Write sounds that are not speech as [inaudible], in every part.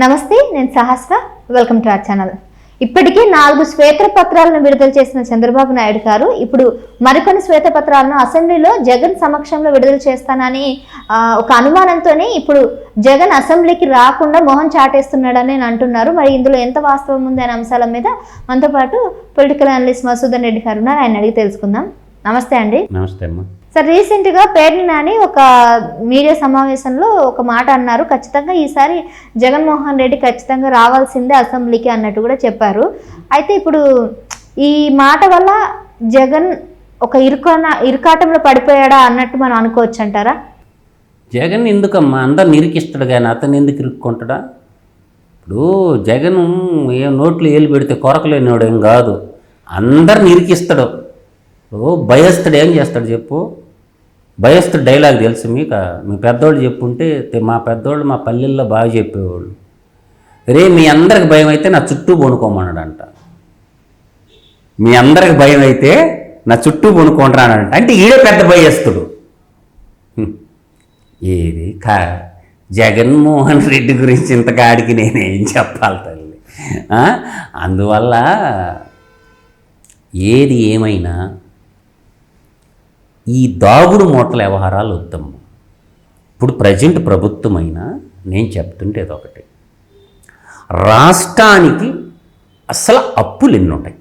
నమస్తే నేను Sahasra. Welcome to our channel ఇప్పటికే నాలుగు శ్వేత పత్రాలను విడుదల చేసిన చంద్రబాబు నాయుడు గారు ఇప్పుడు మరికొన్ని శ్వేత పత్రాలను అసెంబ్లీలో జగన్ సమక్షంలో విడుదల చేస్తానని ఒక అనుమానంతోనే ఇప్పుడు జగన్ అసెంబ్లీకి రాకుండా మోహన్ చాటేస్తున్నాడని అంటున్నారు. మరి ఇందులో ఎంత వాస్తవం ఉంది అనే అంశాల మీద మనతో పాటు పొలిటికల్ అనలిస్ట్ మసూదన్ రెడ్డి గారు ఉన్నారు. ఆయన అడిగి తెలుసుకుందాం. నమస్తే అండి. నమస్తే అమ్మా. సార్ రీసెంట్గా పేర్ని నాని ఒక మీడియా సమావేశంలో ఒక మాట అన్నారు. ఖచ్చితంగా ఈసారి జగన్మోహన్ రెడ్డి ఖచ్చితంగా రావాల్సిందే అసెంబ్లీకి అన్నట్టు కూడా చెప్పారు. అయితే ఇప్పుడు ఈ మాట వల్ల జగన్ ఒక ఇరుకన ఇరుకాటంలో పడిపోయాడా అన్నట్టు మనం అనుకోవచ్చు అంటారా? జగన్ ఎందుకమ్మా? అందరు నిరికిస్తాడు కానీ అతను ఎందుకు ఇరుక్కుంటాడా? ఇప్పుడు జగన్ ఏ నోట్లు ఏలు పెడితే కొరకలేనివాడు ఏం కాదు. అందరు నిరికిస్తాడు. ఇప్పుడు భయస్తుడు ఏం చేస్తాడు చెప్పు? భయస్తుడు డైలాగ్ తెలుసు మీకు? మీ పెద్దోళ్ళు చెప్పుంటే మా పెద్దోళ్ళు మా పల్లెల్లో బాగా చెప్పేవాళ్ళు. రే మీ అందరికి భయం అయితే నా చుట్టూ కొనుక్కోమన్నాడంట మీ అందరికి భయం అయితే నా చుట్టూ పొనుకుంటానంట అంటే ఈడే పెద్ద భయస్తుడు ఏది కా జగన్మోహన్ రెడ్డి గురించి ఇంతకాడికి నేనేం చెప్పాలి తల్లి? అందువల్ల ఏది ఏమైనా ఈ దాగుడు మూటల వ్యవహారాలు వద్దమ్మ ఇప్పుడు ప్రజెంట్ ప్రభుత్వమైనా నేను చెప్తుంటేది ఒకటి రాష్ట్రానికి అసలు అప్పులు ఎన్ని ఉంటాయి?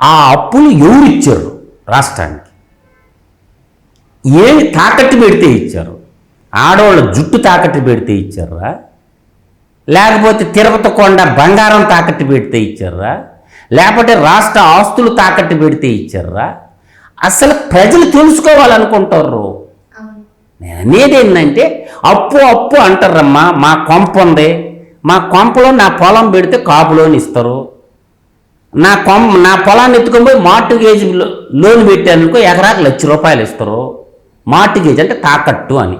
ఆ అప్పులు ఎవరు ఇచ్చారు రాష్ట్రానికి? ఏం తాకట్టు పెడితే ఇచ్చారు? ఆడవాళ్ళ జుట్టు తాకట్టు పెడితే ఇచ్చారా? లేకపోతే తిరుపతి కొండ బంగారం తాకట్టు పెడితే ఇచ్చారా? లేకపోతే రాష్ట్ర ఆస్తులు తాకట్టు పెడితే ఇచ్చారా? అసలు ప్రజలు తెలుసుకోవాలనుకుంటారు. నేను అనేది ఏంటంటే అప్పు అప్పు అంటారమ్మా మా కొంప ఉంది. మా కొంపలో నా పొలం పెడితే కాపులోని ఇస్తారు. నా కొం నా పొలాన్ని ఎత్తుకొని పోయి మార్టిగేజ్ లోన్ పెట్టానుకో ఎకరాకు లక్ష రూపాయలు ఇస్తారు. మార్టిగేజ్ అంటే తాకట్టు అని.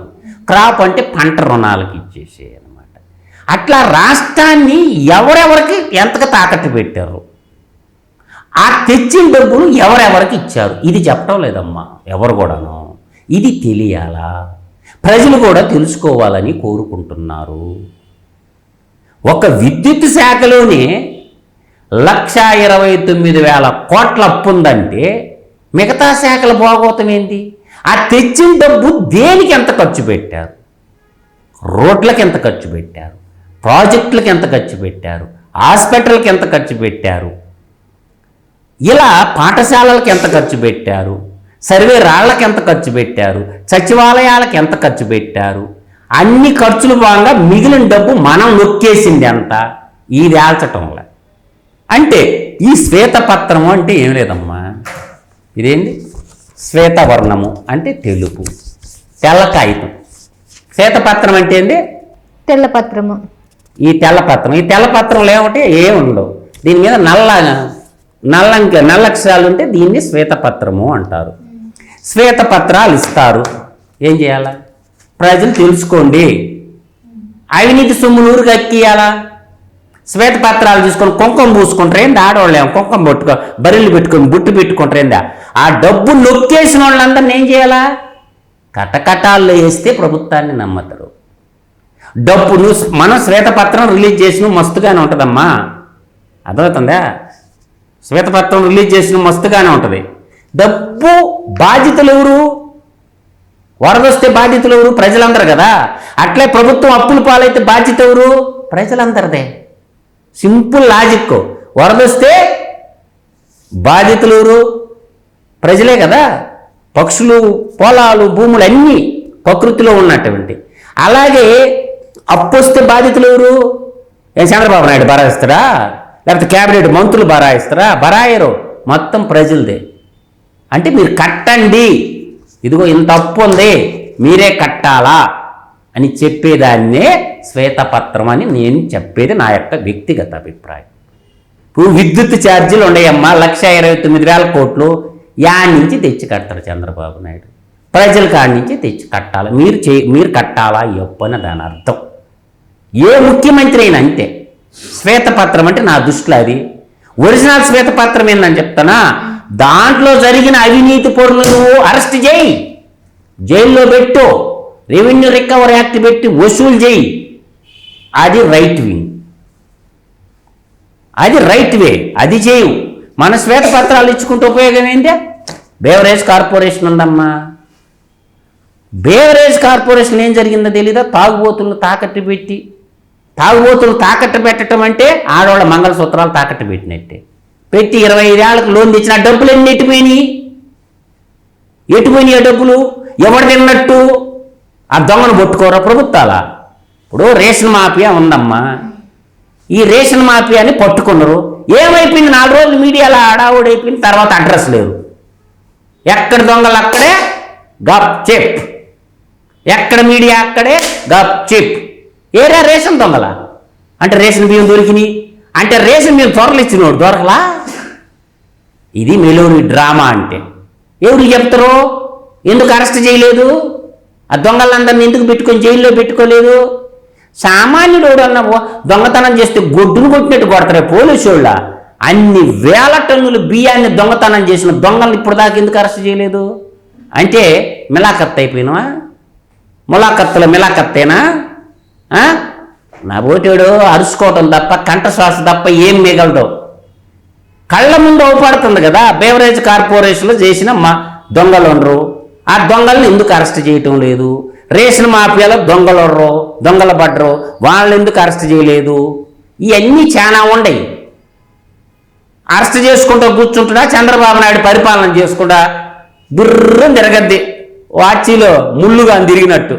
క్రాప్ అంటే పంట రుణాలకు ఇచ్చేసే అనమాట అట్లా రాష్ట్రాన్ని ఎవరెవరికి ఎంతగా తాకట్టు పెట్టారు? ఆ తెచ్చిన డబ్బులు ఎవరెవరికి ఇచ్చారు? ఇది చెప్పడం లేదమ్మా. ఎవరు కూడాను? ఇది తెలియాలా? ప్రజలు కూడా తెలుసుకోవాలని కోరుకుంటున్నారు. ఒక విద్యుత్ శాఖలోనే లక్ష ఇరవై తొమ్మిది వేల కోట్ల అప్పు ఉందంటే మిగతా శాఖల భోగోతం ఏంటి ఆ తెచ్చిన డబ్బు దేనికి ఎంత ఖర్చు పెట్టారు? రోడ్లకు ఎంత ఖర్చు పెట్టారు? ప్రాజెక్టులకు ఎంత ఖర్చు పెట్టారు? హాస్పిటల్కి ఎంత ఖర్చు పెట్టారు? ఇలా పాఠశాలలకు ఎంత ఖర్చు పెట్టారు? సర్వే రాళ్ళకి ఎంత ఖర్చు పెట్టారు? సచివాలయాలకు ఎంత ఖర్చు పెట్టారు? అన్ని ఖర్చులు భాగంగా మిగిలిన డబ్బు మనం నొక్కేసింది ఎంత ఈ దాల్చటంలో అంటే ఈ శ్వేతపత్రము అంటే ఏం లేదమ్మా? ఇదేంటి శ్వేతవర్ణము అంటే తెలుపు. తెల్ల కాగితం శ్వేతపత్రం అంటే ఏంటి తెల్ల పత్రము ఈ తెల్లపత్రం. ఈ తెల్లపత్రంలో ఏమంటే? ఏమి ఉండవు దీని మీద నల్ల నల్లంక నల్లక్షరాలు ఉంటే దీన్ని శ్వేతపత్రము అంటారు. శ్వేతపత్రాలు ఇస్తారు. ఏం చేయాలా? ప్రజలు తెలుసుకోండి. అవినీతి సొమ్ములు ఊరికి ఎక్కియాలా శ్వేతపత్రాలు తీసుకొని కుంకం పూసుకుంటారు. ఏంది ఆడవాళ్ళు ఏమో కుంకుమ పెట్టుకో బరిలు పెట్టుకొని బుట్టు పెట్టుకుంటారు. ఏందా? ఆ డబ్బు నొక్కేసిన వాళ్ళందరిని ఏం చేయాలా? కటకటాల్లో వేస్తే ప్రభుత్వాన్ని నమ్మతారు. డబ్బు నువ్వు మనం శ్వేతపత్రం రిలీజ్ చేసిన మస్తుగానే ఉంటుందమ్మా. అర్థమవుతుందా? శ్వేతపత్రం రిలీజ్ చేసిన మస్తుగానే ఉంటుంది. డబ్బు బాధ్యతలు ఎవరు వరదొస్తే బాధ్యతలు ఎవరు ప్రజలందరూ కదా. అట్లే ప్రభుత్వం అప్పుల పాలైతే బాధ్యత ఎవరు ప్రజలందరిదే. Simple logic. వరదొస్తే బాధ్యతలు ఎవరు ప్రజలే కదా. పక్షులు పొలాలు భూములు అన్నీ ప్రకృతిలో ఉన్నటువంటి. అలాగే అప్పు వస్తే బాధితులు ఎవరు ఏ చంద్రబాబు నాయుడు బరాయిస్తారా లేకపోతే క్యాబినెట్ మంత్రులు బరాయిస్తారా? బరాయరు. మొత్తం ప్రజలదే. అంటే మీరు కట్టండి. ఇదిగో ఇంత అప్పు ఉంది. మీరే కట్టాలా? అని చెప్పేదాన్నే శ్వేతపత్రం అని నేను చెప్పేది నా యొక్క వ్యక్తిగత అభిప్రాయం. ఇప్పుడు విద్యుత్ ఛార్జీలు ఉన్నాయమ్మా. లక్ష ఇరవై తొమ్మిది వేల కోట్లు. యాడ్ నుంచి తెచ్చి కడతారు చంద్రబాబు నాయుడు. ప్రజల కాడి నుంచి తెచ్చి కట్టాలి? మీరు చే మీరు కట్టాలా? ఎప్పని అని దాని అర్థం. ఏ ముఖ్యమంత్రి అయినా అంతే. శ్వేతపత్రం అంటే నా దృష్టిలో అది. ఒరిజినల్ శ్వేతపత్రం ఏందని చెప్తానా? దాంట్లో జరిగిన అవినీతి పరులను నువ్వు అరెస్ట్ చేయి. జైల్లో పెట్టు. రెవెన్యూ రికవరీ యాక్ట్ పెట్టి వసూలు చేయి. అది రైట్ వింగ్ అది రైట్ వే. అది చేయు. మన శ్వేతపత్రాలు ఇచ్చుకుంటే ఉపయోగం ఏంటి? బేవరేజ్ కార్పొరేషన్ ఉందమ్మా. బేవరేజ్ కార్పొరేషన్ ఏం జరిగిందో తెలీదా? తాగుబోతులను తాకట్టు పెట్టి తాగుబోతులు తాకట్టు పెట్టడం అంటే ఆడవాళ్ళ మంగళసూత్రాలు తాకట్టు పెట్టినట్టే. పెట్టి ఇరవై ఐదేళ్ళకు లోన్ తెచ్చిన డబ్బులు ఎన్ని ఎట్టిపోయినాయి ఎటుపోయినాయి ఆ డబ్బులు? ఎవరు తిన్నట్టు? ఆ దొంగను పట్టుకోరా ప్రభుత్వాలా? ఇప్పుడు రేషన్ మాఫియా ఉందమ్మా. ఈ రేషన్ మాఫియాని పట్టుకున్నారు. ఏమైపోయింది? నాలుగు రోజులు మీడియాలో ఆడావుడైపోయింది తర్వాత అడ్రస్ లేరు ఎక్కడ దొంగలు అక్కడే? గప్ చెప్. ఎక్కడ మీడియా అక్కడే? గప్ చెప్. ఏరా రేషన్ దొంగల? అంటే రేషన్ బియ్యం దొరికినాయి. అంటే రేషన్ బియ్యం త్వరలు ఇచ్చినోడు దొరకలా? ఇది మెలోని డ్రామా అంటే. ఎవరు చెప్తారు? ఎందుకు అరెస్ట్ చేయలేదు? ఆ దొంగలందరినీ ఎందుకు పెట్టుకొని జైల్లో పెట్టుకోలేదు? సామాన్యుడు ఎవడన్నా దొంగతనం చేస్తే గొడ్డును కొట్టినట్టు కొడతారే పోలీసు వాళ్ళ. అన్ని వేల టన్నులు బియ్యాన్ని దొంగతనం చేసిన దొంగలను ఇప్పుడు దాకా ఎందుకు అరెస్ట్ చేయలేదు? అంటే మిలాఖత్ అయిపోయినావా? ములాఖత్తుల మిలాఖత్తేనా? నా బోటేడు అరుచుకోవటం తప్ప కంఠశ్వాస తప్ప ఏం మిగలదు. కళ్ళ ముందు అవుపడుతుంది కదా బేవరేజ్ కార్పొరేషన్లో చేసిన మా దొంగలు ఉండరు. ఆ దొంగలను ఎందుకు అరెస్ట్ చేయటం లేదు? రేషన్ మాఫియాలో దొంగలు ఉండరు దొంగలు పడ్డరు వాళ్ళని ఎందుకు అరెస్ట్ చేయలేదు? ఇవన్నీ చాలా ఉండయి. అరెస్ట్ చేసుకుంటూ కూర్చుంటున్నా చంద్రబాబు నాయుడు పరిపాలన చేసుకుంటా బుర్రం తిరగద్ది. వాచీలో ముళ్ళుగా తిరిగినట్టు.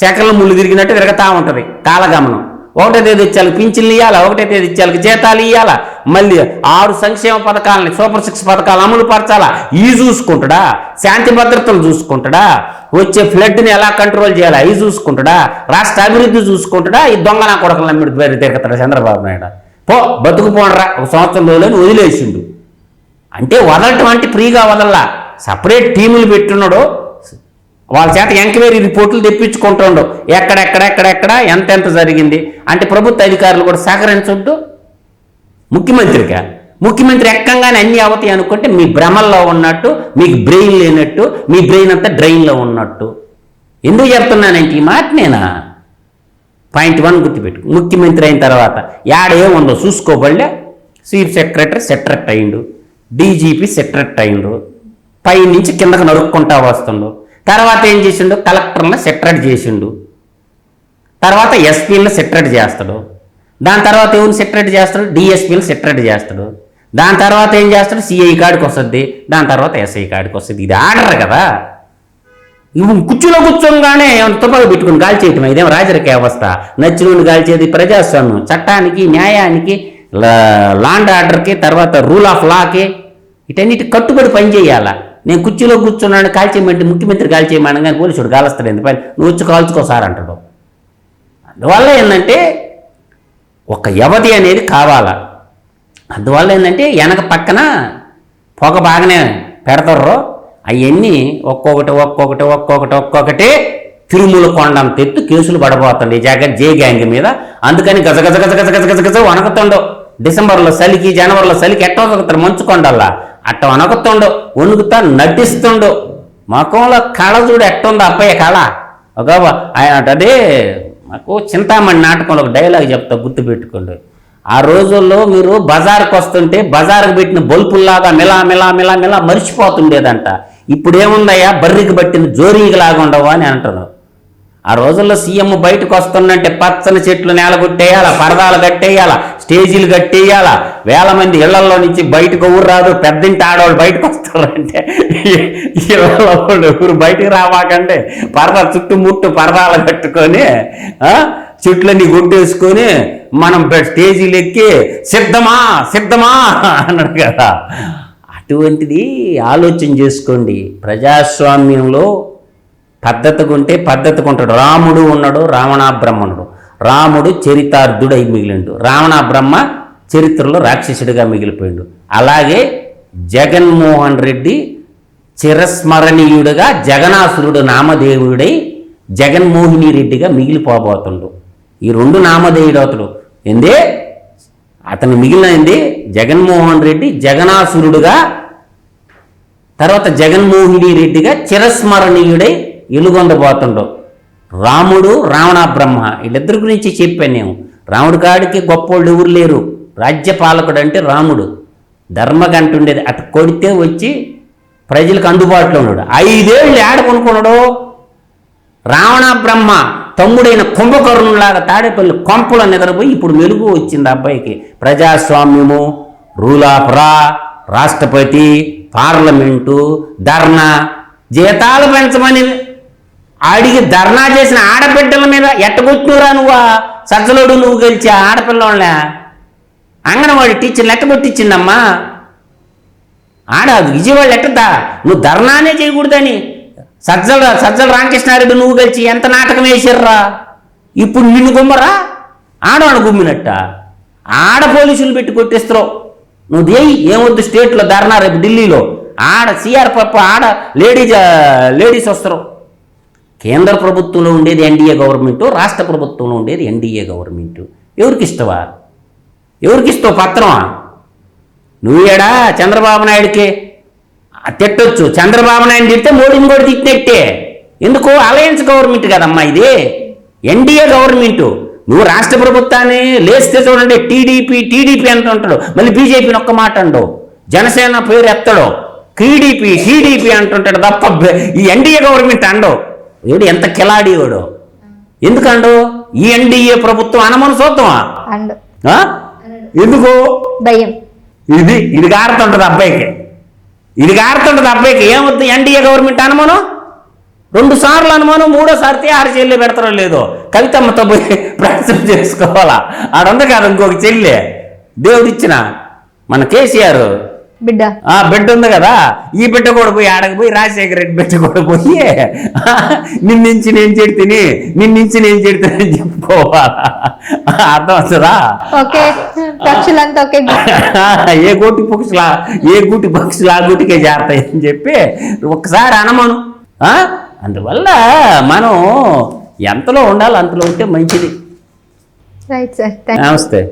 సెకండ్లు ముళ్ళు తిరిగినట్టు తిరగతా ఉంటుంది. కాలగమనం. ఒకటే తేదీ ఇచ్చాలి పింఛన్లు ఇవ్వాలా ఒకటే తేదీ ఇచ్చాలి జీతాలు ఇవ్వాలా మళ్ళీ ఆరు సంక్షేమ పథకాలని సూపర్ సిక్స్ పథకాలు అమలు పరచాలా? ఈ చూసుకుంటాడా? శాంతి భద్రతలు చూసుకుంటాడా? వచ్చే ఫ్లడ్ని ఎలా కంట్రోల్ చేయాలా? అవి చూసుకుంటాడా? రాష్ట్ర అభివృద్ధి చూసుకుంటాడా? ఈ దొంగ నా కొడకలు నమ్మిడి పేరు తిరుగుతాడు చంద్రబాబు నాయుడు? పో బతుకుపోనరా. ఒక సంవత్సరం రోజులని వదిలేసిండు. అంటే వదలటం అంటే ఫ్రీగా వదలలా. సపరేట్ టీములు పెట్టున్నాడు వాళ్ళ చేత ఎంక్వైరీ రిపోర్టులు తెప్పించుకుంటుండు ఎక్కడెక్కడెక్కడెక్కడ ఎంత ఎంత జరిగింది? అంటే ప్రభుత్వ అధికారులు కూడా సహకరించొద్దు. ముఖ్యమంత్రిగా. ముఖ్యమంత్రి ఎక్కంగానే అన్ని అవుతాయి అనుకుంటే మీ భ్రమల్లో ఉన్నట్టు మీకు బ్రెయిన్ లేనట్టు మీ బ్రెయిన్ అంతా డ్రైన్లో ఉన్నట్టు. ఎందుకు చెప్తున్నానంటే ఈ మాట నేనా? పాయింట్ వన్ గుర్తుపెట్టు ముఖ్యమంత్రి అయిన తర్వాత యాడేం ఉందో చూసుకోబడలే. చీఫ్ సెక్రటరీ సెక్రటరీ అయిండు. డీజీపీ సెక్రటరీ అయిండు. పై నుంచి కిందకు నరుక్కుంటా వస్తుండు. తర్వాత ఏం చేసిండు? కలెక్టర్ని సెక్రటరీ చేసిండు. తర్వాత ఎస్పీలను సెక్రటరీ చేస్తాడు. దాని తర్వాత ఎవరిని సెక్రటరీ చేస్తాడు? డిఎస్పీని సెక్రటరీ చేస్తాడు. దాని తర్వాత ఏం చేస్తాడు? సిఐ కాడికి వస్తుంది. దాని తర్వాత ఎస్ఐ కాడికి వస్తుంది. ఇది ఆర్డర్ కదా. నువ్వు కుర్చీలో కూర్చోగానే తుపాకు పెట్టుకుని గాలి చేయటం ఇదేం రాజరిక వ్యవస్థ. నచ్చినోని గాల్చేది ప్రజాస్వామ్యం. చట్టానికి న్యాయానికి లాండ్ ఆర్డర్కి తర్వాత రూల్ ఆఫ్ లాకి ఇటన్నిటి కట్టుబడి పనిచేయాలా? నేను కుర్చీలో కూర్చున్నాను కాల్చేయమంటే ముఖ్యమంత్రి కాల్చేయమని కానీ పోలీసుడు కాలుస్తాడు. పని? నువ్వు వచ్చి కాల్చుకో సార్ అంటాడు. అందువల్ల ఏంటంటే ఒక వ్యవధి అనేది కావాలా. అందువల్ల ఏంటంటే వెనక పక్కన పొగ బాగానే పెడతారు. అవన్నీ ఒక్కొక్కటి ఒక్కొక్కటి ఒక్కొక్కటి ఒక్కొక్కటి తిరుమల కొండంత ఎత్తు కేసులు పడబోతుంది జగన్ జే గ్యాంగ్ మీద. అందుకని గజ గజ గజ గజ గజ గజ గజ డిసెంబర్లో చలికి జనవరిలో చలికి ఎట్టో ఒకతారు మంచుకొండల్లా. అట్ట వణకుతుండు వణుకుతా నటిస్తుండు. ముఖంలో కళ చూడు ఎట్టుందో అబ్బాయి కళ. ఒక ఆయన అదే మాకు చింతామణి నాటకంలో ఒక డైలాగ్ చెప్తా గుర్తుపెట్టుకోండి ఆ రోజుల్లో మీరు బజార్కి వస్తుంటే బజార్కి పెట్టిన బల్పుల్లాగా మిలా మిలా మిలా మిలా మరిచిపోతుండేదంట. ఇప్పుడు ఏముందయ్యా బర్రికి పట్టిన జోరీగలాగా ఉండవు అని అంటారు ఆ రోజుల్లో సీఎం బయటకు వస్తుందంటే పచ్చని చెట్లు నేలగొట్టేయాలా పరదాలు కట్టేయాలా స్టేజీలు కట్టేయాలా? వేల మంది ఇళ్ళలో నుంచి బయటకు ఊరు రాదు పెద్దింటి ఆడవాళ్ళు బయటకు వస్తారంటే ఇళ్ళలో బయటకు రావాకంటే పరదా చుట్టుముట్టు పరదాలు కట్టుకొని చెట్లన్నీ గుడ్డేసుకొని మనం స్టేజీలు ఎక్కి సిద్ధమా సిద్ధమా అన్నాడు కదా. అటువంటిది ఆలోచన చేసుకోండి. ప్రజాస్వామ్యంలో పద్ధతిగా ఉంటే పద్ధతిగా ఉంటాడు రాముడు ఉన్నాడు రావణ బ్రహ్మణుడు రాముడు చరితార్థుడై మిగిలిండు. రావణ బ్రహ్మ చరిత్రలో రాక్షసుడిగా మిగిలిపోయిండు. అలాగే జగన్మోహన్ రెడ్డి చిరస్మరణీయుడిగా జగనాసురుడు నామదేవుడై జగన్మోహిని రెడ్డిగా మిగిలిపోబోతుండు. ఈ రెండు నామధేయుడు ఏంది అతను మిగిలినది జగన్మోహన్ రెడ్డి జగనాసురుడుగా తర్వాత జగన్మోహిని రెడ్డిగా చిరస్మరణీయుడై ఎలుగొందబోతుండు రాముడు రావణ బ్రహ్మ వీళ్ళిద్దరి గురించి చెప్పాను నేను. రాముడి కాడికి గొప్పోళ్ళు ఎవరు లేరు. రాజ్యపాలకుడు అంటే రాముడు. ధర్మగంట ఉండేది అటు కొడితే వచ్చి ప్రజలకు అందుబాటులో ఉన్నాడు. ఐదేళ్ళు ఏడ కొనుక్కున్నాడు? రావణ బ్రహ్మ తమ్ముడైన కుంభకర్ణులాగా తాడేపల్లి కొంపలో నిద్రపోయి ఇప్పుడు మెలుగు వచ్చింది అబ్బాయికి. ప్రజాస్వామ్యము రూల్ ఆఫ్ రా రాష్ట్రపతి పార్లమెంటు ధర్నా జీతాలు పెంచమని అడిగి ధర్నా చేసిన ఆడబిడ్డల మీద ఎట్టగొచ్చినరా నువ్వు? సజ్జలోడు నువ్వు గెలిచి ఆడపిల్లలే అంగన్వాడి టీచర్లు ఎట్టగొట్టించిందమ్మా ఆడ విజయవాడ లెక్కదా నువ్వు ధర్నానే చేయకూడదని. సజ్జల సజ్జల రామకృష్ణారెడ్డి నువ్వు కలిసి ఎంత నాటకం వేసిర్రా ఇప్పుడు నిన్ను గుమ్మరా? ఆడవాడు గుమ్మినట్ట? ఆడ పోలీసులు పెట్టి కొట్టిస్తారు నువ్వు దేయి ఏమొద్దు స్టేట్లో ధర్నా రేపు ఢిల్లీలో? ఆడ సిఆర్పప్ ఆడ లేడీస్ లేడీస్ వస్తారు. కేంద్ర ప్రభుత్వంలో ఉండేది ఎన్డీఏ గవర్నమెంటు రాష్ట్ర ప్రభుత్వంలో ఉండేది ఎన్డీఏ గవర్నమెంటు. ఎవరికి ఇష్టవా? ఎవరికి ఇస్తావు పత్రమా? నువ్వేడా చంద్రబాబు నాయుడికి? తిట్టొచ్చు. చంద్రబాబు నాయుడు తిడితే మోడీని కూడా తిట్టినట్టే. ఎందుకు? అలయన్స్ గవర్నమెంట్ కదమ్మా ఇది. NDA government. నువ్వు రాష్ట్ర ప్రభుత్వాన్ని లేస్తే చూడండి టీడీపీ టీడీపీ అంటుంటాడు మళ్ళీ బీజేపీని ఒక్క మాట అండు జనసేన పేరు ఎత్తడు. టీడీపీ టీడీపీ అంటుంటాడు తప్ప ఈ ఎన్డీఏ గవర్నమెంట్ అండవు. ఏడు ఎంత కిలాడి వాడు ఎందుకండు? ఈ ఎన్డీఏ ప్రభుత్వం అనమని చూద్దామా? ఎందుకు? భయం. ఇది ఇది కారుతుంటది అబ్బాయికి. ఇది కారుతుంటది అబ్బాయికి. ఏమవుతుంది? ఎన్డీఏ గవర్నమెంట్ అనుమానం? రెండు సార్లు అనుమానం మూడోసారి ఆరు చెల్లి పెడతారో లేదో. కవితమ్మతో పోయి [laughs] ప్రశ్న చేసుకోవాలా? ఆడుంది కాదు ఇంకొక చెల్లి. దేవుడిచ్చిన మన కేసీఆర్. బిడ్డ. ఆ బిడ్డ ఉంది కదా. ఈ బిడ్డ కూడా పోయి ఆడకు పోయి రాజశేఖర రెడ్డి బిడ్డ కూడా పోయి నిన్నించి నేను చెడితిని నిన్నించి నేను చెడితిని అని చెప్పుకోవాలా? అర్థం వస్తుందా ఏ గూటి పక్షులా ఏ గూటి పక్షులు ఆ గూటికే చేరతాయి అని చెప్పి ఒకసారి అనమను. ఆ? అందువల్ల మనం ఎంతలో ఉండాలి అంతలో ఉంటే మంచిది. రైట్ సార్ నమస్తే.